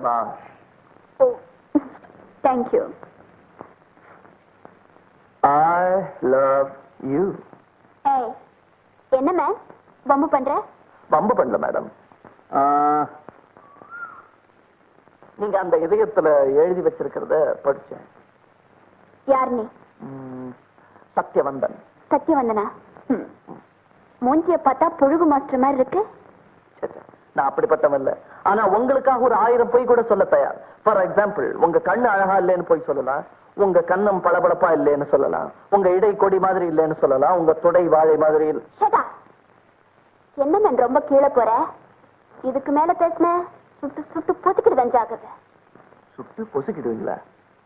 சபாஷ் ஓ thank you I love you ஏய் என்ன மேம் பம்பு பண்ற? வம்பு பண்ணல மேடம் நீங்க அந்த இதயத்துல எழுதி வச்சிருக்கிறத படிச்சேன். யார் நீ? சத்யவந்தன். சத்யவந்தனா. மூஞ்சிய பார்த்தா புழுகு மாஸ்டர் மாதிரி இருக்கு. நான் அப்படிப்பட்டவன் இல்ல. ஆனா உங்களுக்காக ஒரு ஆயிரம் பொய் கூட சொல்ல தயார். ஃபார் எக்ஸாம்பிள் உங்க கண்ணு அழகா இல்லைன்னு போய் சொல்லலாம். உங்க கண்ணம் பளபளப்பா இல்லைன்னு சொல்லலாம். உங்க இடை கொடி மாதிரி இல்லைன்னு சொல்லலாம். உங்க தொடை வாழை மாதிரி என்ன மேம் ரொம்ப கீழே போற? இதுக்கு மேல பேசுன? சுட்டு சுட்டு பொத்துக்கிட்டு ஜாகிரத சுட்டு பொசுக்கிடுவீங்களா?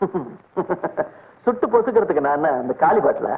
சுட்டு பொசுக்கிறதுக்கு நான் என்ன அந்த காலி பாட்டில?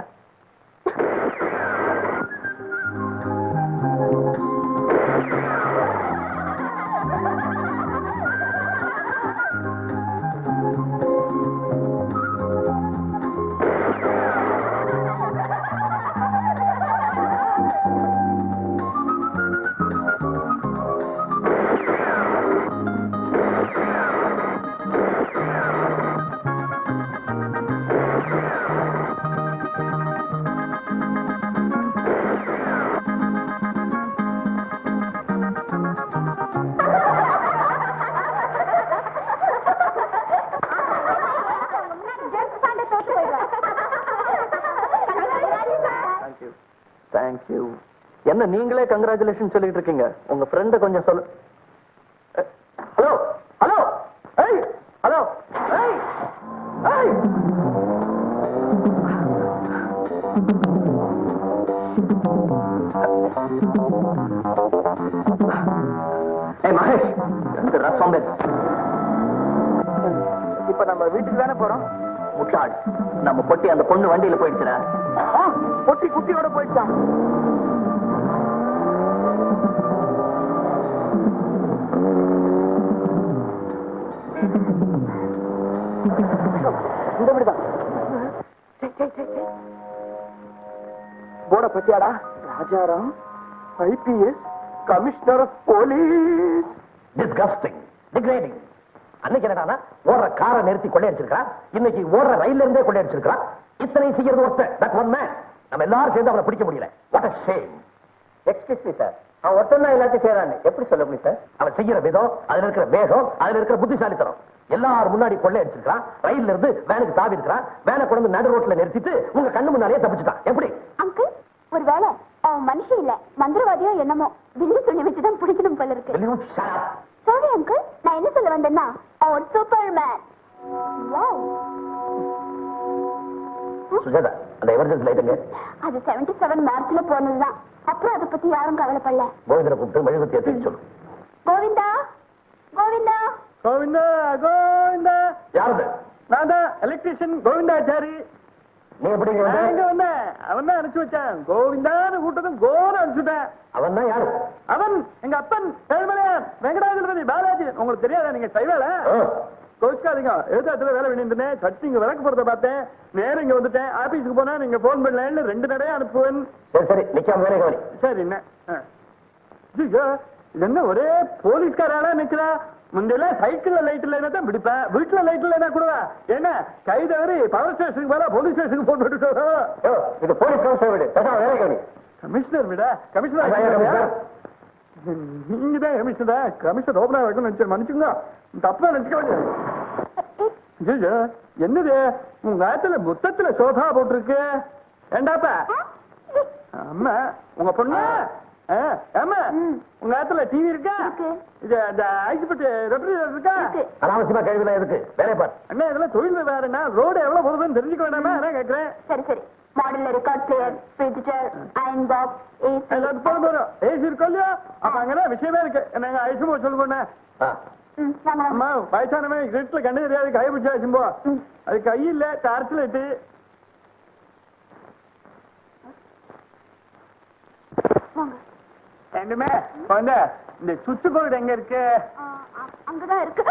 என்ன நீங்களே கங்க்ராச்சுலேஷன் சொல்லிட்டு இருக்கீங்க. உங்க ஃப்ரெண்ட கொஞ்சம் சொல்ல. ஹலோ ஹலோ ஏய் ஹலோ ஏய் ஏய். ஏய் மகேஷ் இந்த ரசம் இப்ப நம்ம வீட்டுக்கு தானே போறோம்? முட்டாள். நம்ம பொட்டி அந்த பொண்ணு வண்டியில போயிடுச்சுடா. பொட்டி குட்டியோட போயிடுச்சான் இந்த போட பத்தியாடா. Rajaram IPS commissioner of police. Disgusting degrading அன்னைக்கு என்னடா ஓடுற காரை நிறுத்தி கொள்ளையடிச்சிருக்கான் இன்னைக்கு ஓடுற ரயில்ல இருந்தே கொள்ளையடிச்சிருக்கான் இத்தனை செய்யறது ஒருத்தன். தட் ஒன் மேன் நம்ம எல்லாரும் சேர்ந்து அவனை பிடிக்க முடியல. What a shame excuse me sir அவன் ஒருத்தன் எல்லாத்தையும் செய்யறான்னு எப்படி சொல்ல முடியும் சார்? அவன் செய்யற விதம் அதுல இருக்கிற வேகம் அதுல இருக்கிற புத்திசாலித்தனம். எல்லாரும் முன்னாடி கொள்ளை அடிச்சிருக்கான் ரயில்ல இருந்து வேனுக்கு தாவி இருக்கிறான் வேனை கொண்டு நடு ரோட்ல நிறுத்திட்டு உங்க கண்ணு முன்னாலேயே தப்பிச்சுட்டான். எப்படி? அங்கிள் ஒருவேளை அவன் மனுஷன் இல்ல மந்திரவாதியோ என்னமோ வில்லி துணி வச்சுதான் பிடிக்கணும் போல இருக்கு? சாரி அங்கிள் நான் என்ன சொல்ல வந்தேன்னா அவன் சூப்பர் மேன் சுஜாதா அந்த எமர்ஜென்சி லைட்டுங்க அது 77 செவன் மார்ச்ல போனதுதான். அப்புறம் அதை பத்தி யாரும் கவலைப்படல. கோவிந்தனை கூப்பிட்டு மெழுகுத்தி ஏற்றி சொல்லு. கோவிந்தா? கோவிந்தா? கோவிந்தா கோவிந்தா. யாருது? நான் தான் எலக்ட்ரிஷியன் கோவிந்தாச்சாரி. நீ எப்படி இங்க வந்த? அவன் தான் அனுப்பிச்சு வச்சான். கோவிந்தான்னு கூட்டதும் கோன்னு அனுப்பிச்சுட்டேன் அவன் தான் யாரு? அவன் எங்க அப்பன் ஏழுமலையான் வெங்கடாஜலபதி பாலாஜி. உங்களுக்கு தெரியாதா நீங்க சைவேல ஆ. கோச்சுக்காதீங்க எழுதாத்துல வேலை பண்ணிருந்தேன் சட்டி இங்க விளக்கு போறத பார்த்தேன். நேரம் இங்க வந்துட்டேன். ஆபீஸ்க்கு போனா நீங்க போன் பண்ணலன்னு ரெண்டு நடையா அனுப்புவேன். சரி சரி. நிக்காம வேலை கவனி. சரி என்ன? என்ன ஒரே போலீஸ்காராளா நிக்கிறா? முந்தையெல்லாம் சைக்கிள்ல லைட் இல்லைன்னா தான் பிடிப்பேன். வீட்டுல லைட் இல்லைன்னா கூட. என்ன? கை தவறி பவர் ஸ்டேஷனுக்கு மேல போலீஸ் ஸ்டேஷனுக்கு விட்டுட்டோம் யோ, இது போலீஸ் கமிஷனர் வீடு. பேசாம வேலை கவனி. கமிஷனர் விட? கமிஷனர். நீங்க தான் கமிஷனர் கமிஷனர் ஓபனா வைக்கணும் நினைச்சு மன்னிச்சுங்க தப்பா என்னது உங்க ஆத்துல புத்தத்துல சோஃபா போட்டிருக்கு ஏண்டாப்பா அம்மா உங்க பொண்ணு ஆமா உங்க ஆத்துல டிவி இருக்கா இருக்கு. இது இந்த ஐஸ்பட்டு ரெஃப்ரிஜரேட்டர் இருக்கா இருக்கு. அனாவசியமா கேள்விலாம் எதுக்கு வேலையை பார் அண்ணா இதெல்லாம் தொழில் வேறனா ரோடு எவ்வளவு போகுதுன்னு தெரிஞ்சுக்க வேண்டாமா நான் கேட்கறேன் சரி சரி மாடல்ல record player fridge iron box AC எல்லாத்து போதும் போதும் ஏசி இருக்கோ இல்லையா? அப்ப அங்கதான் விஷயமே இருக்கு. நாங்க ஐசுமோ சொல்லுங்க ஆ. ம் வாங்க வாங்க. அம்மா வயசானவன் இருட்டுல கண்ணு தெரியாது கை பிடிச்சா வச்சும்போ அது கை இல்ல டார்ச் லைட்டு வாங்க. ரெண்டுமே வந்து இந்த சுவிட்ச் போர்டு எங்க இருக்கு? அங்கதான் இருக்கு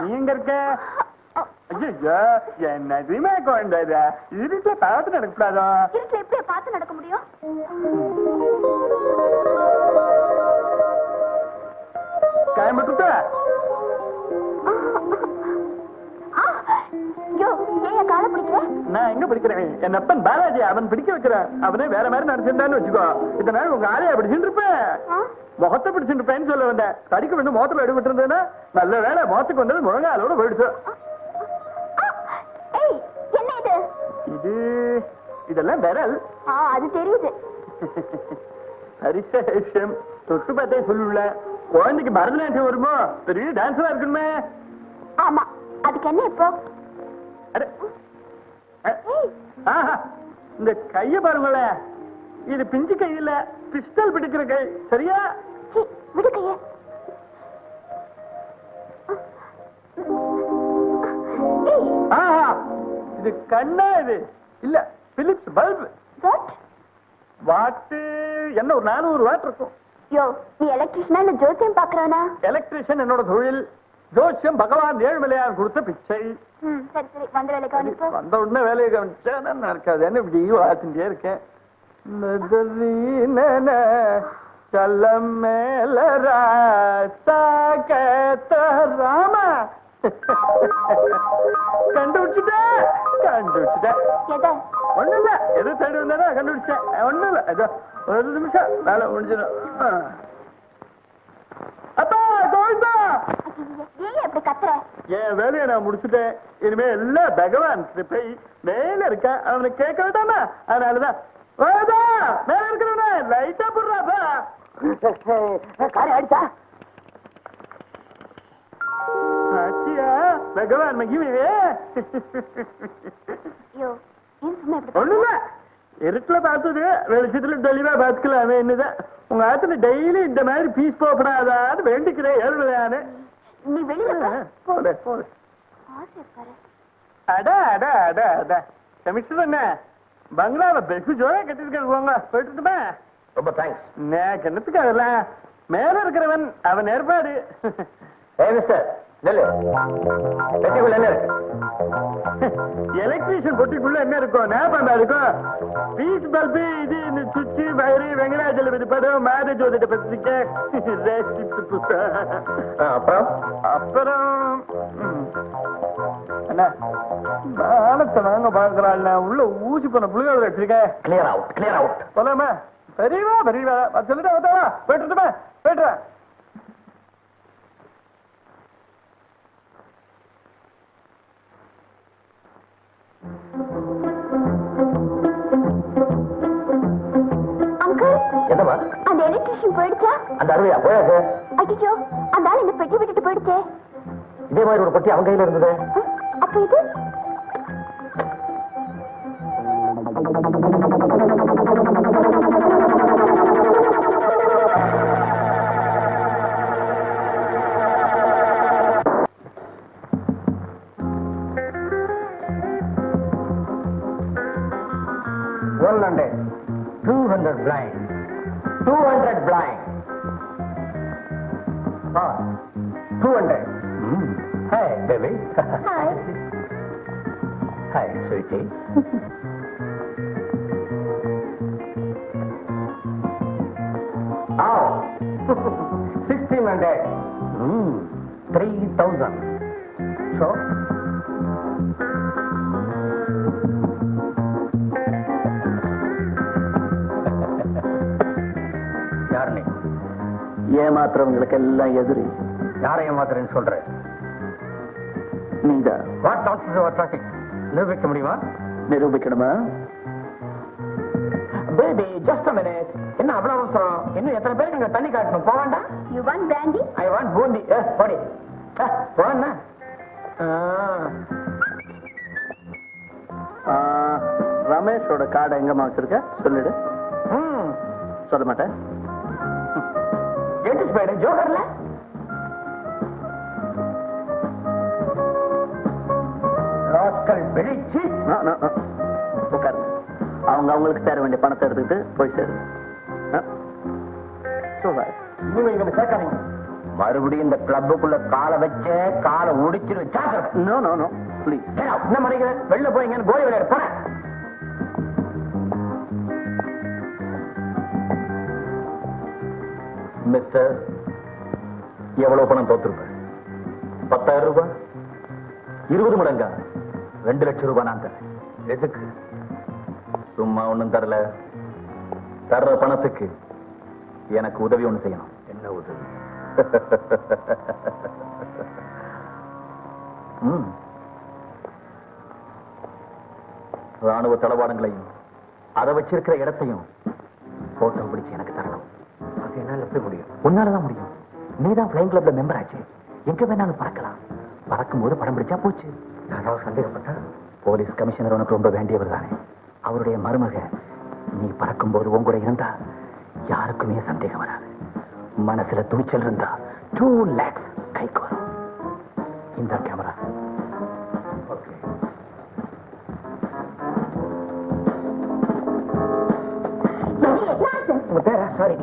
நீ எங்க இருக்க? ஐயோ குழந்தை இது இருட்டுல பார்த்து நடக்கூடாதோ இருட்டுல எப்படி பார்த்து நடக்க முடியும்? கிளம்பிட்டு நான் எங்க பிடிக்கிறேன்? என் அப்பன் பாலாஜி அவன் பிடிக்க வைக்கிறேன் அவனே வேற மாதிரி நினைச்சிருந்தான்னு வச்சுக்கோ. இதனால உங்க ஆளைய பிடிச்சிட்டு இருப்பேன்? முகத்தை பிடிச்சிட்டு இருப்பேன்னு சொல்ல வந்தேன். தடிக்க வந்து முகத்துல எடுபட்டு இருந்தேன்னா நல்ல வேலை முகத்துக்கு வந்தது முழங்காலோட போயிடுச்சு. இது இதெல்லாம் விரல். அது தெரியுது. ஹரிசேஷம் தொட்டு பார்த்தே சொல்லுல. குழந்தைக்கு பரதநாட்டியம் வருமோ? பெரிய டான்ஸரா இருக்கணுமே. ஆமா அதுக்கு என்ன இப்போ? இந்த கைய பாருங்களேன் இது பிஞ்சு கை இல்ல பிஸ்டல் பிடிக்கிற கை. சரியா? விடு கைய. ஆஹா இது கண்ணா இது? இல்ல பிலிப்ஸ் பல்ப் வாட் வாட்டு என்ன ஒரு நானூறு வாட் இருக்கும். யோ நீ எலக்ட்ரிஷனா இல்ல ஜோசியம் எலக்ட்ரிஷியன் என்னோட தொழில். ஜோசியம் பகவான் ஏழுமலையான் கொடுத்த பிச்சை. சரி சரி வந்த வேலை கவனிப்போ. வந்த உடனே வேலையை கவனிச்சா நான் என்ன இப்படி இருக்கேன்? மேல ராமா. கண்டுபிடிச்சிட்டேன். கண்டுபிடிச்சிட்டேன். ஒண்ணும் இல்ல எது தேடி வந்தானோ கண்டுபிடிச்சேன் ஒண்ணும் இல்ல ஏதோ ஒரு நிமிஷம். வேலை முடிஞ்சிடும். அப்பா கோவிந்தா! என் வேலையை நான் முடிச்சுட்டேன். இனிமே எல்லாம் பகவான் கிருப்பை மேல இருக்க அவனை கேட்க வேண்டாமா? அதனாலதான். மேல இருக்கிறவன லைட்டா போடுறாப்பா. காரை அடிச்சா? ஆச்சியா பகவான் மகிமையே. ஐயோ ஏன் சும்மா இப்படி ஒண்ணுல இருட்டுல பார்த்தது வெளிச்சத்துல தெளிவா பார்த்துக்கலாமே என்னதான் உங்க ஆத்துல டெய்லி இந்த மாதிரி பீஸ் போகப்படாதான்னு வேண்டிக்கிறேன் ஏழுலையானு நீ வெளியில போ. போட போட. ஆசை பாரு அட அட அட அட. கமிஷனர் என்ன? பங்களாவை பெகு ஜோயா கட்டிருக்காங்க போங்க. போயிட்டுமா ரொம்ப தேங்க்ஸ் நான் என்னத்துக்கு அதெல்லாம்? மேல இருக்கிறவன் அவன் ஏற்பாடு. ஏ மிஸ்டர் எலக்ட்ரீஷியன் பொட்டிக்குள்ள என்ன இருக்கும் ஞாபகம் இருக்கும் பல்பு இது சுவிட்சு வயிறு வெங்கடாஜலபதி படம் மாத ஜோதிட பத்திரிக்கை. அப்புறம்? அப்புறம் மானத்தை வாங்க பாக்குறாள் உள்ள ஊசி போன புளியோட வச்சிருக்கேன். கிளியர் அவுட் கிளியர் அவுட் போலாமா? பெரியவா பெரியவா. சொல்லிட்டு போயிட்டுமா போயிட்டு அந்த அருமையா போயாச்சு. ஐயோ அந்த ஆள் இந்த பெட்டி விட்டுட்டு போயிடுச்சே. இதே மாதிரி ஒரு பொட்டி அவங்க கையில இருந்தது. அப்ப இது? One two hundred hi baby hi hi sweetie sixteen hundred three thousand so ಏಮಾತ್ರ ಎದುರಿ யாரை ஏமாத்துறேன்னு சொல்றேன். நீதான் வாட் நான்சென்ஸ் ஓவர் டாக்கிங் நிரூபிக்க முடியுமா? நிரூபிக்கணுமா? பேபி ஜஸ்ட் மினிட் என்ன அவ்வளவு அவசரம்? இன்னும் எத்தனை பேருக்கு இங்க தண்ணி காட்டணும்? போக வேண்டாம். You want brandy I want boondi ஏ போடி. போன ரமேஷோட கார்டை எங்கம்மா வச்சிருக்க? சொல்லிடு. சொல்ல மாட்டேன். ஜோகர்ல ஆ, ஆ. உட்காருங்க. அவங்க அவங்களுக்கு சேர வேண்டிய பணத்தை எடுத்துக்கிட்டு போய் சேருங்க மறுபடியும் இந்த கிளப்புக்குள்ள காலை வச்ச காலை ஜாக்கிரதை நோ நோ நோ ப்ளீஸ் ஏய், என்ன மணிக்கு வெளில போய் கோலி விளையாடு போறேன். மிஸ்டர் எவ்வளவு பணம் தோத்துருப்ப பத்தாயிரம் ரூபாய்? இருபது மடங்கா? ரெண்டு லட்சம் ரூபாய் நான் தரேன். எதுக்கு? சும்மா ஒண்ணும் தரல. தர்ற பணத்துக்கு எனக்கு உதவி ஒண்ணு செய்யணும். என்ன உதவி? ராணுவ தளவாடங்களையும் அதை வச்சிருக்கிற இடத்தையும் போட்டோ பிடிச்சு எனக்கு தரணும். அது என்னால எப்படி முடியும்? உன்னாலதான் முடியும். நீதான் பிளைங் கிளப்ல மெம்பர் ஆச்சு. எங்க வேணாலும் பறக்கலாம். பறக்கும் போது படம் பிடிச்சா போச்சு. யாராவது சந்தேகப்பட்டா போலீஸ் கமிஷனர் உனக்கு ரொம்ப வேண்டியவர் தானே. அவருடைய மருமக நீ பறக்கும் போது உன் இருந்தா யாருக்குமே சந்தேகம் வராது. மனசுல துணிச்சல் இருந்தா டூ லேக்ஸ் கைக்கு வரும் இந்த கேமரா. சாரி